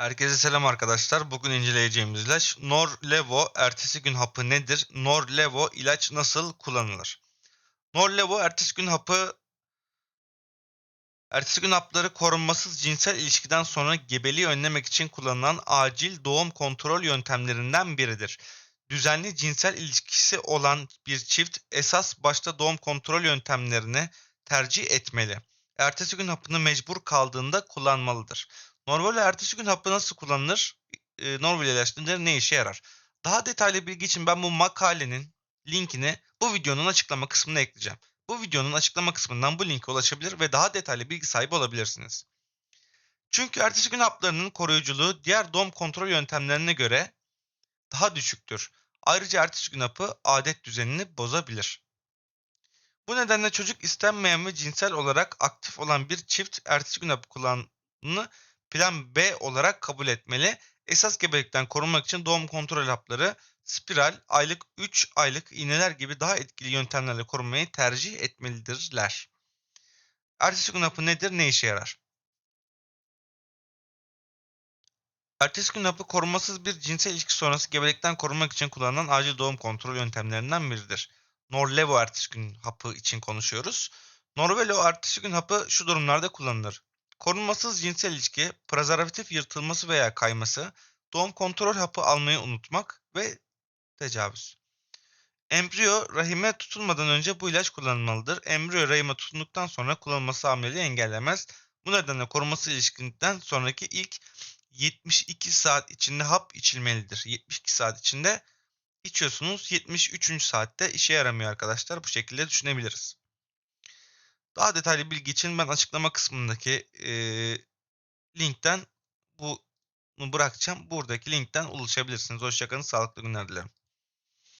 Herkese selam arkadaşlar. Bugün inceleyeceğimiz ilaç Norlevo ertesi gün hapı nedir? Norlevo ilaç nasıl kullanılır? Norlevo ertesi gün hapı ertesi gün hapları korunmasız cinsel ilişkiden sonra gebeliği önlemek için kullanılan acil doğum kontrol yöntemlerinden biridir. Düzenli cinsel ilişkisi olan bir çift esas başta doğum kontrol yöntemlerini tercih etmeli. Ertesi gün hapını mecbur kaldığında kullanmalıdır. Normal ertesi gün hapı nasıl kullanılır? E, Normal ilaçları ne işe yarar? Daha detaylı bilgi için ben bu makalenin linkini bu videonun açıklama kısmına ekleyeceğim. Bu videonun açıklama kısmından bu linke ulaşabilir ve daha detaylı bilgi sahibi olabilirsiniz. Çünkü ertesi gün haplarının koruyuculuğu diğer doğum kontrol yöntemlerine göre daha düşüktür. Ayrıca ertesi gün hapı adet düzenini bozabilir. Bu nedenle çocuk istenmeyen ve cinsel olarak aktif olan bir çift ertesi gün hapı kullanımını plan B olarak kabul etmeli. Esas gebelikten korunmak için doğum kontrol hapları spiral, aylık 3 aylık iğneler gibi daha etkili yöntemlerle korunmayı tercih etmelidirler. Ertesi gün hapı nedir, ne işe yarar? Ertesi gün hapı korunmasız bir cinsel ilişki sonrası gebelikten korunmak için kullanılan acil doğum kontrol yöntemlerinden biridir. Norlevo ertesi gün hapı için konuşuyoruz. Norvelo ertesi gün hapı şu durumlarda kullanılır. Korunmasız cinsel ilişki, prezervatif yırtılması veya kayması, doğum kontrol hapı almayı unutmak ve tecavüz. Embriyo rahime tutulmadan önce bu ilaç kullanılmalıdır. Embriyo rahime tutunduktan sonra kullanılması hamileliği engellemez. Bu nedenle korunması ilişkinden sonraki ilk 72 saat içinde hap içilmelidir. 72 saat içinde içiyorsunuz. 73. saatte işe yaramıyor arkadaşlar. Bu şekilde düşünebiliriz. Daha detaylı bilgi için ben açıklama kısmındaki e, linkten bunu bırakacağım. Buradaki linkten ulaşabilirsiniz. Hoşçakalın. Sağlıklı günler dilerim.